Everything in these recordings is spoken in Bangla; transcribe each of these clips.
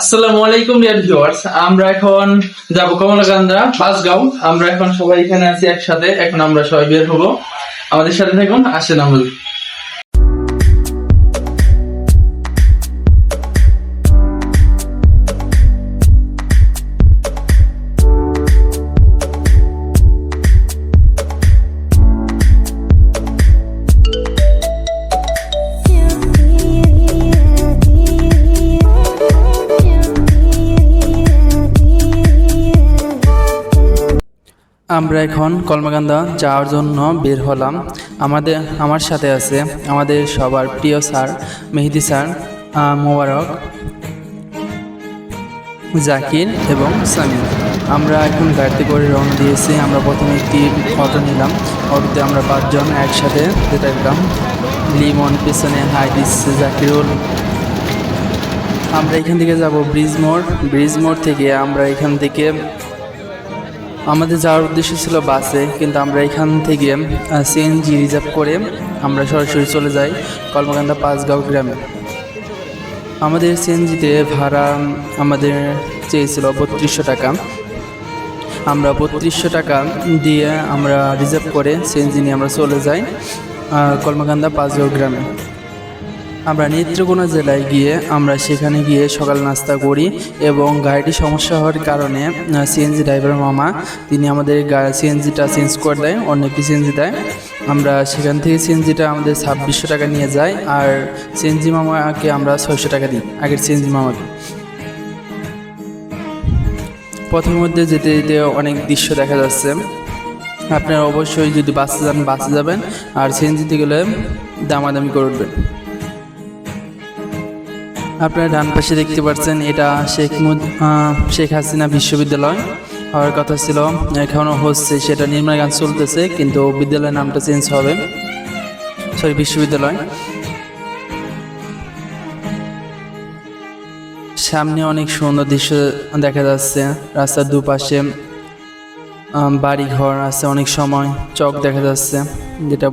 আসসালামু আলাইকুম ডিয়ার ভিউয়ার্স আমরা এখন যাব কমলাকান্দা, বাসগাঁও। আমরা এখন সবাই এখানে আছি একসাথে। এখন আমরা সবাই বের হব। আমাদের সাথে থাকুন, আসেন আমল। আমরা এখন কলমাকান্দা যাওয়ার জন্য বের হলাম। আমাদের, আমার সাথে আছে আমাদের সবার প্রিয় স্যার, মেহেদি স্যার মোবারক, জাকির এবং সামির আমরা এখন গাড়িতে করে রওনা দিয়েছি। আমরা প্রথমে একটি অটো নিলাম। অটোতে আমরা পাঁচজন একসাথে যেতে গেলাম লিমন, পেছনে হাইদিস, জাকিরুল। আমরা এখান থেকে যাব ব্রিজ মোড়। ব্রিজ মোড় থেকে আমরা এখান থেকে আমাদের যাওয়ার উদ্দেশ্য ছিল বাসে কিন্তু আমরা এখান থেকে সিএনজি রিজার্ভ করে আমরা সরাসরি চলে যাই কলমাকান্দা পাঁচগাঁও গ্রামে। আমাদের সিএনজিতে ভাড়া আমাদের চেয়েছিল বত্রিশশো টাকা। আমরা বত্রিশশো টাকা দিয়ে আমরা রিজার্ভ করে সিএনজি নিয়ে আমরা চলে যাই আহ, কলমাকান্দা পাঁচগাঁও গ্রামে। আমরা নেত্রকোনা জেলায় গিয়ে আমরা সেখানে গিয়ে সকাল নাস্তা করি এবং গাড়িটি সমস্যা হওয়ার কারণে সিএনজি ড্রাইভার মামা, তিনি আমাদের সিএনজিটা চেঞ্জ করে দেয় অন্য একটি সিএনজি দেয়। আমরা সেখান থেকে সিএনজিটা আমাদের ছাব্বিশশো টাকা নিয়ে যাই আর সিএনজি মামাকে আমরা ছয়শো টাকা দিই, আগের সিএনজি মামাকে। পথের মধ্যে যেতে যেতে অনেক দৃশ্য দেখা যাচ্ছে। আপনারা অবশ্যই যদি বাসে যান, বাসে যাবেন আর সিএনজিতে গেলে দামাদামি করে উঠবেন। আপনারা ডান পাশে দেখতে পাচ্ছেন এটা শেখ মুদ শেখ হাসিনা বিশ্ববিদ্যালয়। হওয়ার কথা ছিল এখনও হচ্ছে, সেটা নির্মাণ কাজ চলতেছে, কিন্তু বিদ্যালয়ের নামটা চেঞ্জ হবে। সরি, বিশ্ববিদ্যালয়। সামনে অনেক সুন্দর দৃশ্য দেখা যাচ্ছে, রাস্তার দুপাশে বাড়ি ঘর আছে, অনেক সময় চক দেখা যাচ্ছে, যেটা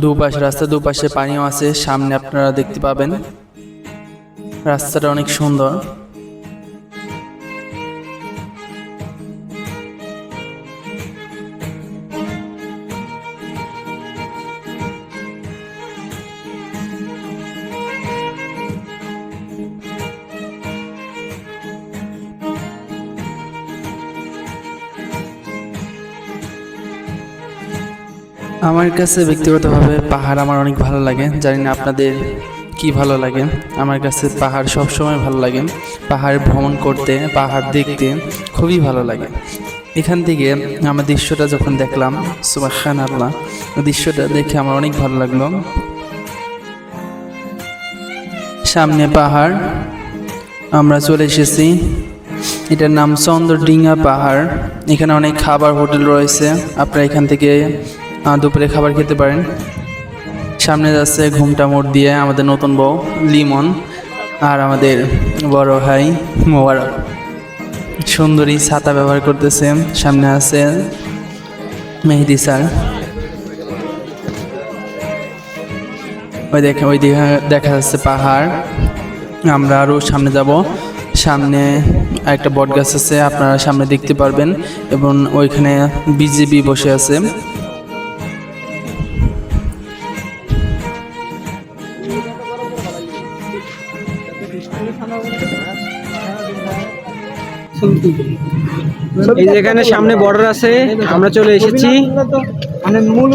দুপাশে রাস্তা দুপাশে পানিও আছে সামনে আপনারা দেখতে পাবেন। রাস্তাটা অনেক সুন্দর। আমার কাছে ব্যক্তিগতভাবে পাহাড় আমার অনেক ভালো লাগে। জানি না আপনাদের কি ভালো লাগে। আমার কাছে পাহাড় সব সময় ভালো লাগে। পাহাড় ভ্রমণ করতে, পাহাড় দেখতে খুবই ভালো লাগে। এখান থেকে আমার দৃশ্যটা যখন দেখলাম সুবাখান আল্লাহ দৃশ্যটা দেখে আমার অনেক ভালো লাগল। সামনে পাহাড়, আমরা চলে এসেছি। এটার নাম চন্দ্রডিঙ্গা পাহাড়। এখানে অনেক খাবার হোটেল রয়েছে। আপনারা এখান থেকে দুপুরে খাবার খেতে পারেন। সামনে যাচ্ছে ঘুমটা মোড় দিয়ে আমাদের নতুন বউ, লিমন, আর আমাদের বড় ভাই, মোবারক। সুন্দরী ছাতা ব্যবহার করতেছে। সামনে আছে মেহেদি স্যার। ওই দেখে, ওই দিকে দেখা যাচ্ছে পাহাড়। আমরা আরও সামনে যাব। সামনে একটা বট গাছ আছে, আপনারা সামনে দেখতে পারবেন। এবং ওইখানে বিজেপি বসে আছে। এই যেখানে সামনে বর্ডার আছে আমরা চলে এসেছি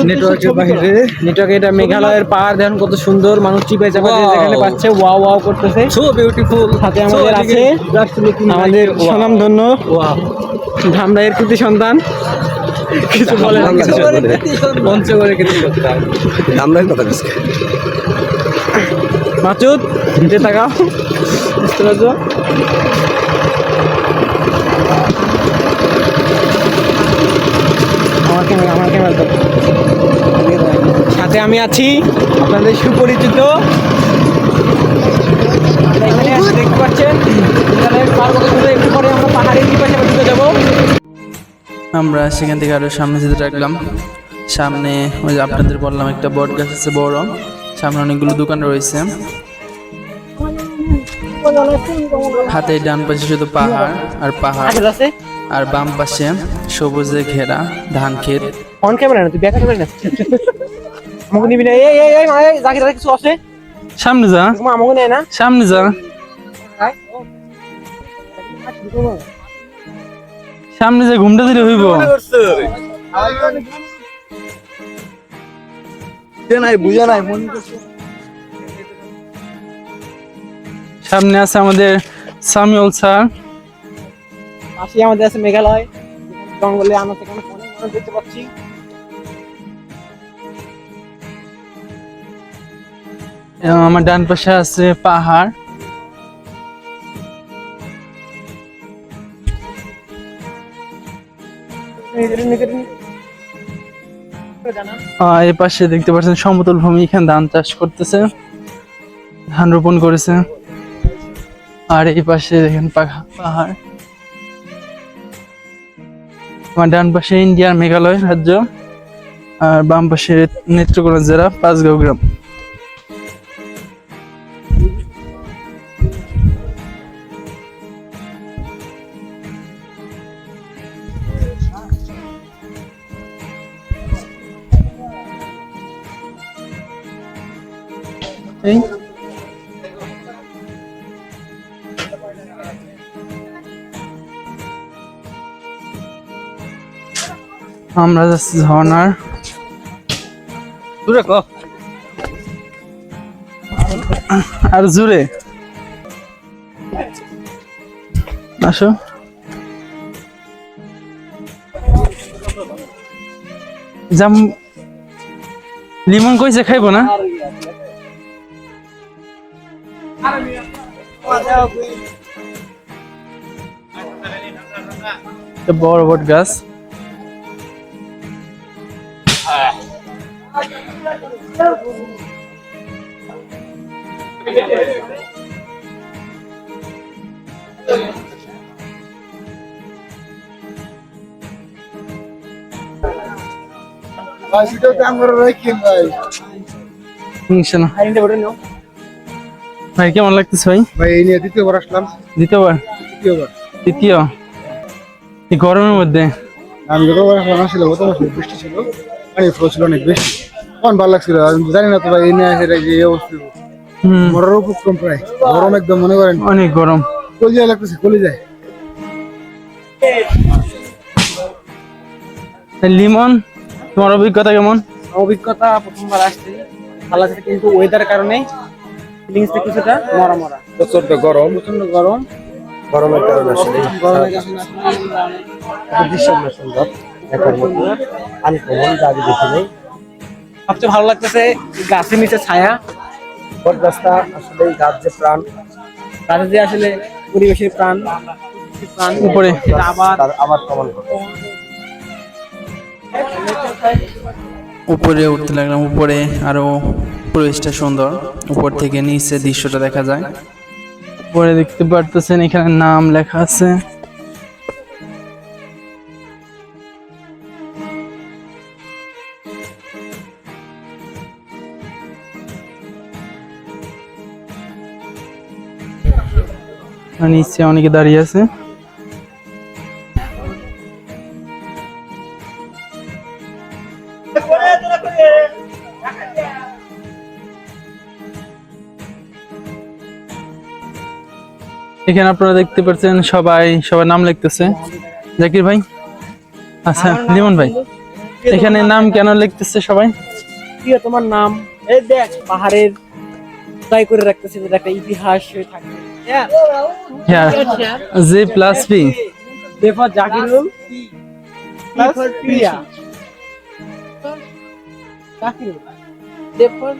নেটওয়ার্কের বাইরে নেটওয়ার্ক এটা মেঘালয়ের পাহাড় দেখুন কত সুন্দর মানুষ চিপে চাপা যেখানে পাচ্ছে ওয়াও ওয়াও করতেছে। সো বিউটিফুল সাথে আমাদের আছে আমাদের ধামরাইয়ের কৃতি সন্তান। কিছু বলে না, কিছু বলে পঞ্চগড়ের কৃতি সন্তান। আমরা কথা মাচুদ নিচে তাকাও। বুঝতে পারছ? আমার ক্যামেরা আমার সাথে আমি আছি আপনাদের সুপরিচিত। আমরা এখানে দেখতে পাচ্ছেন বিদ্যালয়ের পার একটু পরে আমরা পাহাড়ের কি ঢুকে যাব। আমরা সেখান থেকে আরও সামনে যেতে রাখলাম সামনে ওই যে আপনাদের বললাম একটা বট গাছ আছে বড়। সামনে অনেকগুলো দোকান রয়েছে। হাতে ডান পাশে শুধু পাহাড় আর পাহাড়। আগে আছে। আর বাম পাশে সবুজে ঘেরা ধান ক্ষেত। অন ক্যামেরা না তুই ব্যাক ক্যামেরা না। আমাকে নিবি না। এই এই এই এই জাকির কিছু আছে? সামনে যা। তোমার আমাকে নেয় না। সামনে যা। সামনে যে ঘুমটা দিলে হইব। মন সামনে আছে আমাদের সামিউল স্যার। পাশে আমাদের আছে মেঘালয়। জঙ্গলে আমরা সেখানে অনেক মানুষ দেখতে পাচ্ছি। আমার ডান পাশে আছে পাহাড়। এই পাশে দেখতে পাচ্ছেন সমতল ভূমি, এখানে ধান চাষ করতেছে। ধান রোপণ করেছে। আর এই পাশে দেখেন পাহা- পাহাড়। আমার ডান পাশে ইন্ডিয়ার মেঘালয় রাজ্য আর বাম পাশে নেত্রকোনা জেলা পাঁচগাঁও গ্রাম। এই আমরা যাচ্ছি ঝর্ণার। দূরে ক। আর জুড়ে। আসো। জাম লিমন কইছে খাইবো না? বড় বট গাছ। ভাই কেমন লাগতেছে ভাই? ভাই এই নিয়ে দ্বিতীয়বার আসলাম। দ্বিতীয়বার? দ্বিতীয়বার। তৃতীয় এই গরমের মধ্যে? আমি যতবার আসলাম আসলে গত মাসে বৃষ্টি ছিল। পানি ফ্লো ছিল অনেক বেশি। তখন ভালো লাগছিল? আমি জানি না তো ভাই এই নিয়ে আসে যে এই অবস্থা। হুম। মরার উপক্রম প্রায়। গরম একদম মনে করেন। অনেক গরম। কলি যায় লাগতেছে কলি যায় লিমন? তোমার অভিজ্ঞতা কেমন? অভিজ্ঞতা প্রথমবার আসছে। ভালো লাগছে কিন্তু ওয়েদার কারণে ফিলিংসটা কিছুটা মরা মরা। প্রচণ্ড গরম। প্রচণ্ড গরম। গরমের কারণে আসলে। গরমের কারণে আসলে সুন্দর। দেখার মতো আনকমন যা আগে দেখি নেই। সবচেয়ে ভালো লাগতেছে গাছের নিচে ছায়া। বট গাছটা আসলে গাছ যে প্রাণ গাছে যে আসলে পরিবেশের প্রাণ প্রাণ উপরে। আবার আবার প্রমাণ করে উপরে উঠতে লাগলাম, উপরে আরও পরিবেশটা সুন্দর। উপর থেকে নিচে দৃশ্যটা দেখা যায়। উপরে দেখতে পারতেছেন, এখানে নাম লেখা আছে। নিচে অনেকে দাঁড়িয়ে আছে। এখানে আপনারা দেখতে পাচ্ছেন সবাই সবার নাম লিখতেছে। জাকির ভাই? আচ্ছা লিমন ভাই। এখানে নাম কেন লিখতেছে সবাই? কি তোমার নাম এই দেখ পাহাড়ের ট্রাই করে রাখতেছে যেটা একটা ইতিহাস হয়ে থাকে। হ্যাঁ? জি প্লাস পি দেফর জাকিরুল প্লাস প্রিয়া। জাকিরুল দেফর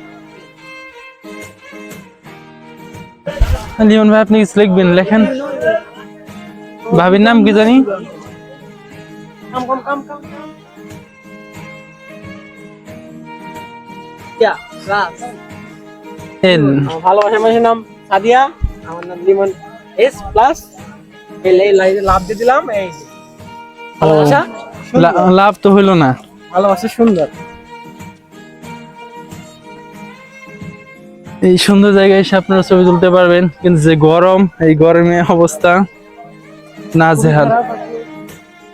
লিমন ভাই আপনি কিছু লিখবেন লেখেন? ভাবির নাম কি জানি? ভালোবাসার মানুষের নাম সাদিয়া আমার নাম লিমন এস প্লাস। এল এই লাইনে লাভ দিয়ে দিলাম এই যে। ভালোবাসা লাভ তো হইল না। ভালোবাসা সুন্দর। এই সুন্দর জায়গায় এসে আপনারা ছবি তুলতে পারবেন। কিন্তু যে গরম এই গরমে অবস্থা না জেহাল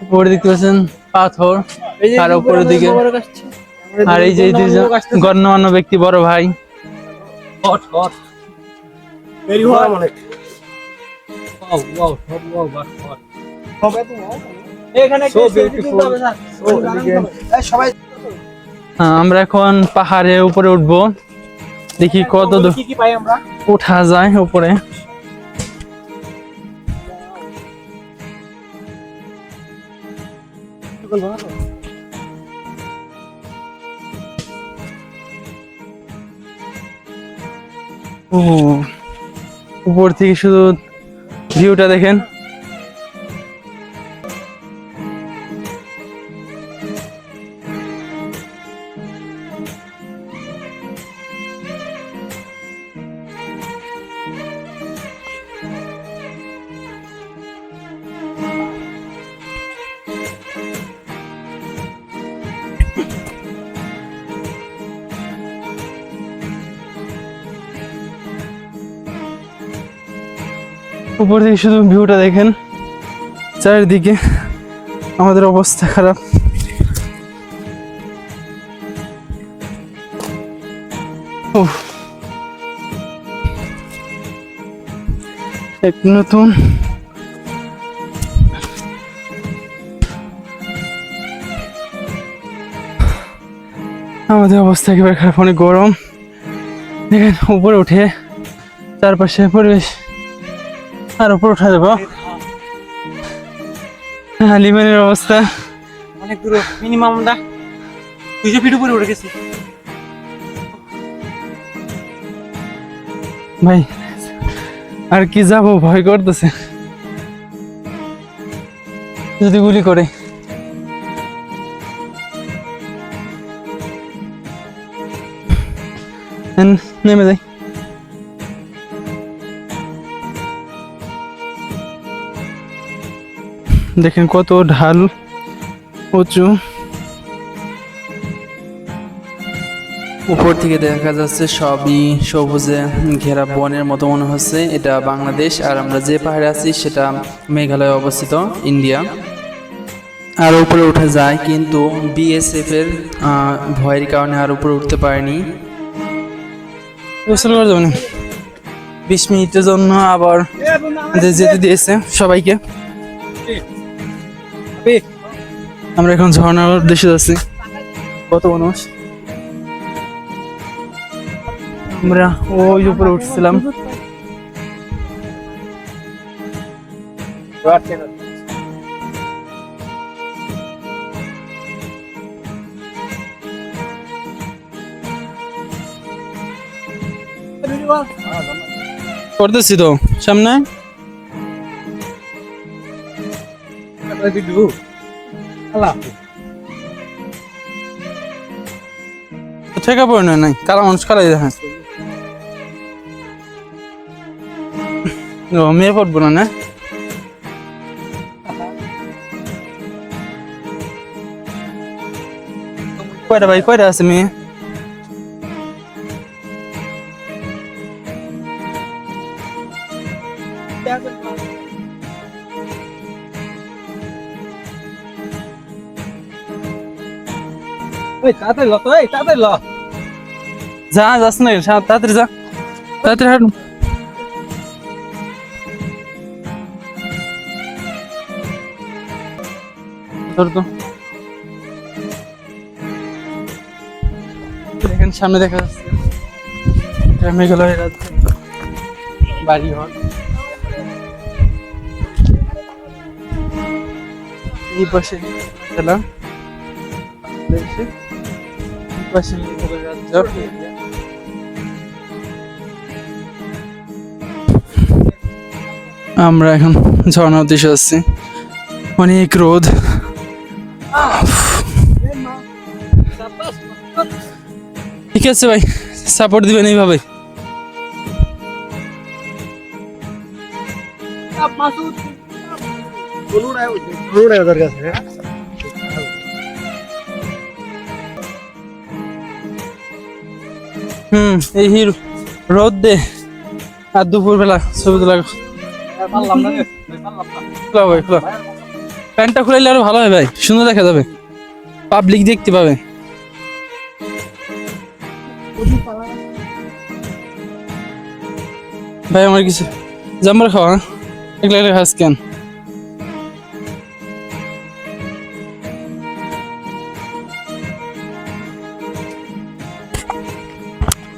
উপরে দেখতে পাচ্ছেন পাথর আর উপরের দিকে। আর এই যে গণ্যমান্য ব্যক্তি বড় ভাই। হ্যাঁ, আমরা এখন পাহাড়ে উপরে উঠবো। দেখি কত দূর। উঠা যায় উপরে। ও উপর থেকে শুধু ভিউটা দেখেন। উপর থেকে শুধু ভিউটা দেখেন। চারিদিকে আমাদের অবস্থা খারাপ। এক নতুন আমাদের অবস্থা একেবারে খারাপ, অনেক গরম। দেখেন, উপরে উঠে চারপাশে পরিবেশ। আর উপর উঠা যাব। হ্যাঁ লিমানের অবস্থা। অনেক দূর মিনিমাম আমরা দুইশো ফিট উপরে উঠে গেছি। ভাই আর কি যাব ভয় করতেছে। যদি গুলি করে। নেমে যাই। দেখেন কত ঢাল উঁচু। উপর থেকে দেখা যাচ্ছে সবই সবুজে ঘেরা বনের মতো মনে হচ্ছে। এটা বাংলাদেশ আর আমরা যে পাহাড়ে আছি সেটা মেঘালয়ে অবস্থিত ইন্ডিয়া। আর উপরে উঠে যায় কিন্তু বিএসএফ এর আহ, ভয়ের কারণে আর উপরে উঠতে পারেনি। বিশ মিনিটের জন্য আবার যেতে দিয়েছে সবাইকে। আমরা এখন ঝর্ণার উদ্দেশ্যে যাচ্ছি। কত মানুষ? আমরা ওই উপরে উঠছিলাম। করতেছি তো সামনে? ঠেকা পড়ে নয় নাই কারা মানুষ কারাই দেখেন ও মেয়ে পড়ব না না কয়টা ভাই কয়টা আছে মেয়ে ওই তাড়াতাড়ি ল ল। যা, যাস না তাড়াতাড়ি যা। তাড়াতাড়ি হাঁট। ধর দেখেন, সামনে দেখা যাচ্ছে। এটা মেঘালয়ের রাজ্য বাড়ি ঘর এই পাশে খেলা। এই মেঘালয়ের রাজ্য আমরা এখন ঝর্ণা উদ্দেশ্যে আসছি অনেক রোদ। ঠিক আছে ভাই সাপোর্ট দিবেন এইভাবে। হুম এই হিরো। রোদ দে। আর দুপুরবেলা ছবি তোলা খোলা ভাই খোলা। প্যান্টটা খুলাইলে আরও ভালো হয় ভাই। সুন্দর দেখা যাবে। পাবলিক দেখতে পাবে। ভাই আমার কিছু জাম্বার খাওয়া হ্যাঁ? এগুলো এগুলো খাস কেন?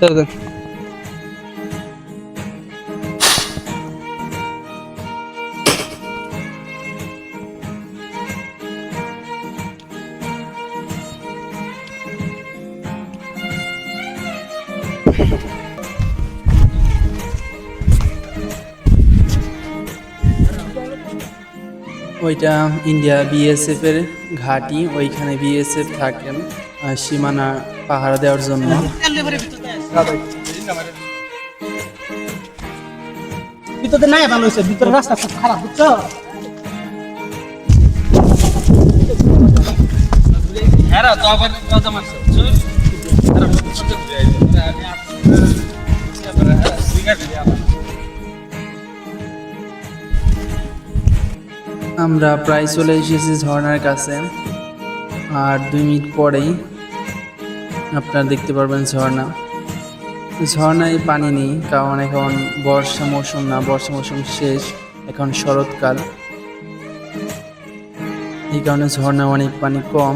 দাদা ওইটা ইন্ডিয়া বিএসএফ এর ঘাঁটি ওইখানে বিএসএফ থাকেন সীমানা পাহারা দেওয়ার জন্য। ভিতরে নাই ভালো হয়েছে ভিতরে রাস্তা খুব খারাপ বুঝছ? আমরা প্রায় চলে এসেছি ঝর্ণার কাছে আর দুই মিনিট পরেই আপনারা দেখতে পারবেন ঝর্ণা। ঝর্ণায় পানি নেই, কারণ এখন বর্ষা মৌসুম না, বর্ষা মৌসুম শেষ, এখন শরৎকাল। এই কারণে ঝর্ণা অনেক পানি কম।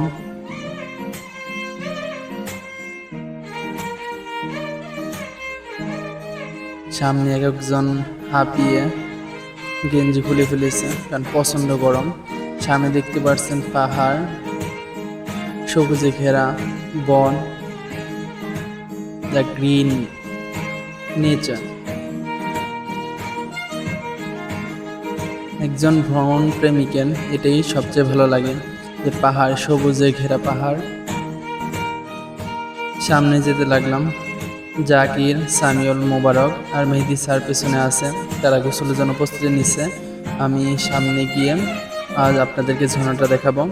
সামনে এক একজন হাঁপিয়ে গেঞ্জি খুলে ফেলেছে, কারণ প্রচণ্ড গরম। সামনে দেখতে পাচ্ছেন পাহাড়, সবুজে ঘেরা বন। The green nature. একজন ভ্রমণ প্রেমিকের এটাই সবচেয়ে ভালো লাগে, যে পাহাড়, সবুজে ঘেরা পাহাড়। সামনে যেতে লাগলাম, জাকির, সামিউল মোবারক আর মেহেদি স্যার পেছনে আছে, তারা গোসলের জন্য প্রস্তুতি নিচ্ছে। আমি সামনে গিয়ে আজ আপনাদেরকে ঝর্ণাটা দেখাবো।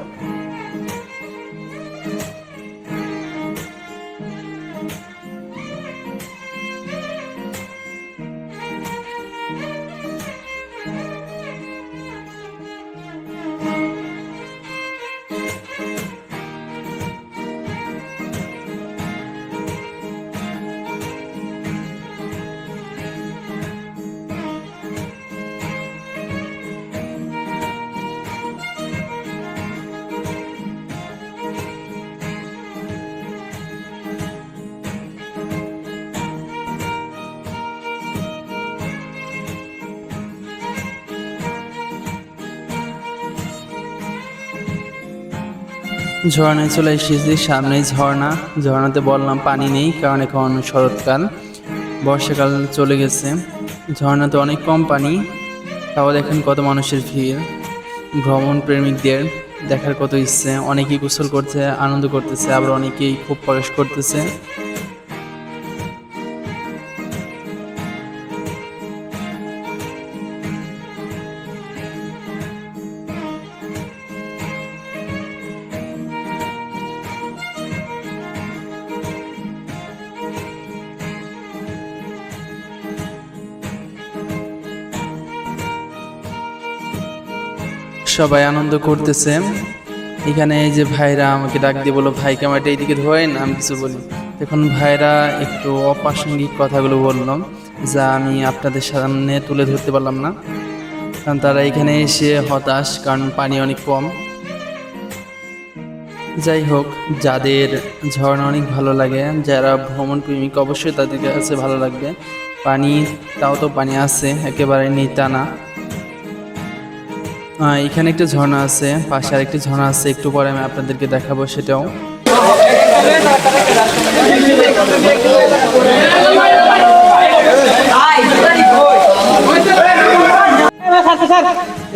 ঝর্ণায় চলে এসেছি, সামনেই ঝর্ণা। ঝর্ণাতে বললাম পানি নেই, কারণ এখন শরৎকাল, বর্ষাকাল চলে গেছে। ঝর্ণাতে অনেক কম পানি, তাও দেখেন কত মানুষের ভিড়। ভ্রমণ প্রেমিকদের দেখার কত ইচ্ছে, অনেকেই গোসল করছে, আনন্দ করতেছে, আবার অনেকেই খুব প্রকাশ করতেছে। সবাই আনন্দ করতেছে। এখানে এই যে ভাইরা আমাকে ডাক দিয়ে বলো ভাই ক্যামেরাটা এইদিকে ধোয়েন আমি কিছু বলি। এখন ভাইরা একটু অপ্রাসঙ্গিক কথাগুলো বলল, যা আমি আপনাদের সামনে তুলে ধরতে পারলাম না। কারণ তারা এখানে এসে হতাশ, কারণ পানি অনেক কম। যাই হোক, যাদের ঝর্ণা অনেক ভালো লাগে, যারা ভ্রমণ প্রেমিক, অবশ্যই তাদের কাছে ভালো লাগবে। পানি, তাও তো পানি আছে, একেবারে নেই তা না। এখানে একটা ঝর্ণা আছে, পাশে আরেকটি ঝর্ণা আছে, একটু পরে আমি আপনাদেরকে দেখাবো সেটাও।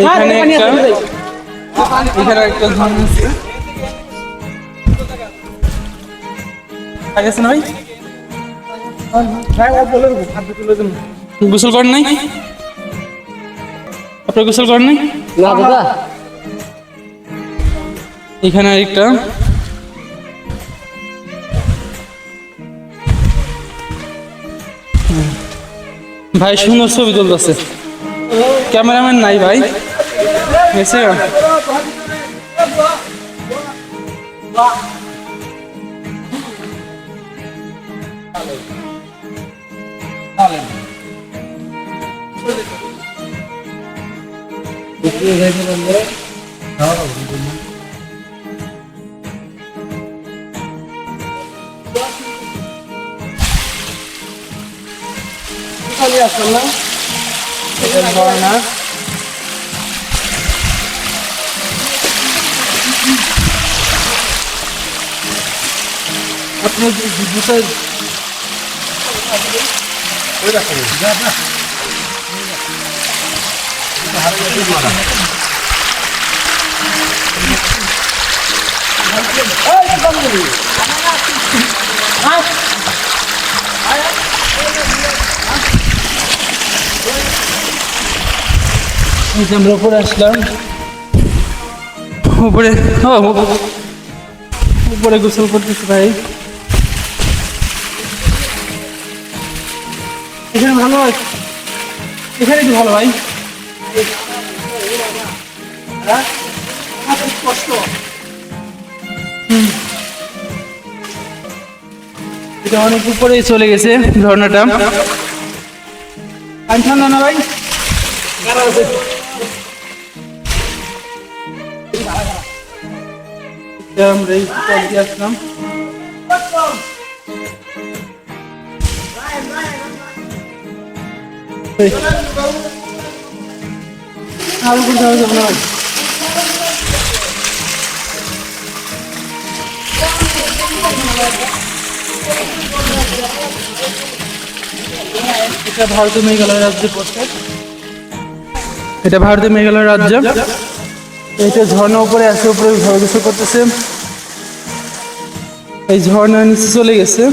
এখানে একটা ঝর্ণা আছে। আগেছে না ভাই? গোসল করেন নাই? আপনার গোসল করেন নাই? না দাদা। এখানে আরেকটা। ভাই সুন্দর ছবি তুলতেছে। ক্যামেরাম্যান নাই ভাই। Dokuyor zaten onlara. Daha da vurdu. Alıyorsun lan. Güzel bağına. Atma bu bu sen. Öyle koyuyorsun. Ya bırak. আমরা উপরে আসলাম। উপরে? ও, ও, উপরে গোসল করতেছে ভাই। এখানে ভালো হয়? এখানে একটু ভালো ভাই। হুম। এটা অনেক উপরে চলে গেছে ঝর্ণাটা আমি ঠান্ডা না ভাই? আমরা এই আসলাম। আর না এটা ভারতীয় মেঘালয় রাজ্যে পড়ছে। এটা ভারতীয় মেঘালয় রাজ্য। এইটা ঝর্ণা উপরে আছে উপরে কিছু করতেছে। এই ঝর্ণা নিচে চলে গেছে।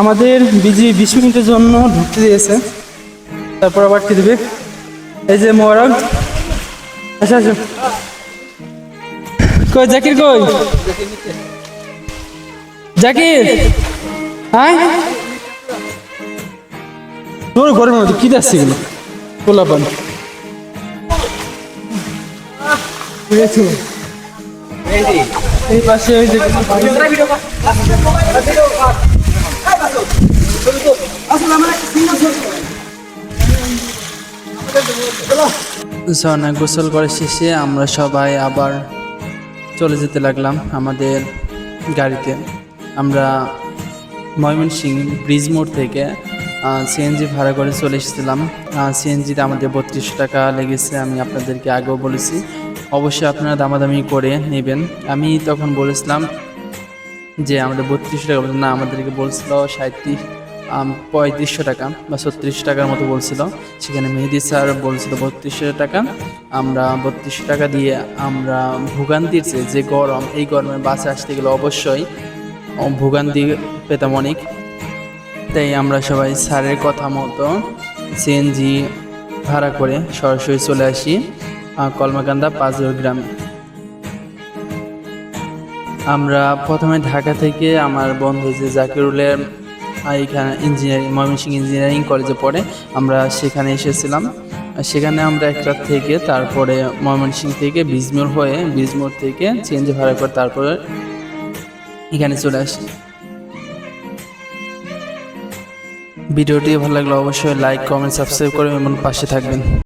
আমাদের বিজি বিশ মিনিটের জন্য ঢুকতে দিয়েছে। তারপর আবার কি দিবে। এই যে মোহরম আচ্ছা আচ্ছা কই জাকির কই? জাকির? হ্যাঁ? তোর ঘরের মধ্যে কি যাচ্ছে এগুলো? বুঝেছ এই পাশে ওই যে গোসল করে শেষে আমরা সবাই আবার চলে যেতে লাগলাম আমাদের গাড়িতে। আমরা ময়মনসিং ব্রিজ মোড় থেকে সিএনজি ভাড়া করে চলে এসেছিলাম। সিএনজিতে আমাদের বত্রিশ টাকা লেগেছে, আমি আপনাদেরকে আগেও বলেছি। অবশ্যই আপনারা দামাদামি করে নেবেন। আমি তখন বলেছিলাম যে আমাদের বত্রিশশো টাকা। না, আমাদেরকে বলছিল সাঁত্রিশ পঁয়ত্রিশশো টাকা বা ছত্রিশ টাকার মতো বলছিল। সেখানে মেহেদি স্যার বলছিল বত্রিশশো টাকা। আমরা বত্রিশশো টাকা দিয়ে আমরা ভোগান্তির যে গরম, এই গরমে বাসে আসতে গেলে অবশ্যই ভোগান্তি পেতাম অনেক। তাই আমরা সবাই স্যারের কথা মতো সিএনজি ভাড়া করে সরাসরি চলে আসি কলমাকান্দা পাঁচজোর গ্রামে। আমরা প্রথমে ঢাকা থেকে আমার বন্ধু যে জাকিরুলের এখানে ইঞ্জিনিয়ারিং ময়মনসিংহ ইঞ্জিনিয়ারিং কলেজে পড়ে। আমরা সেখানে এসেছিলাম। সেখানে আমরা একটা থেকে তারপরে ময়মনসিংহ থেকে বিজমোর হয়ে বিজমোর থেকে চেঞ্জ ভাড়া করে তারপরে এখানে চলে আসি। ভিডিওটি ভালো লাগলে অবশ্যই লাইক কমেন্ট সাবস্ক্রাইব করবেন এবং পাশে থাকবেন।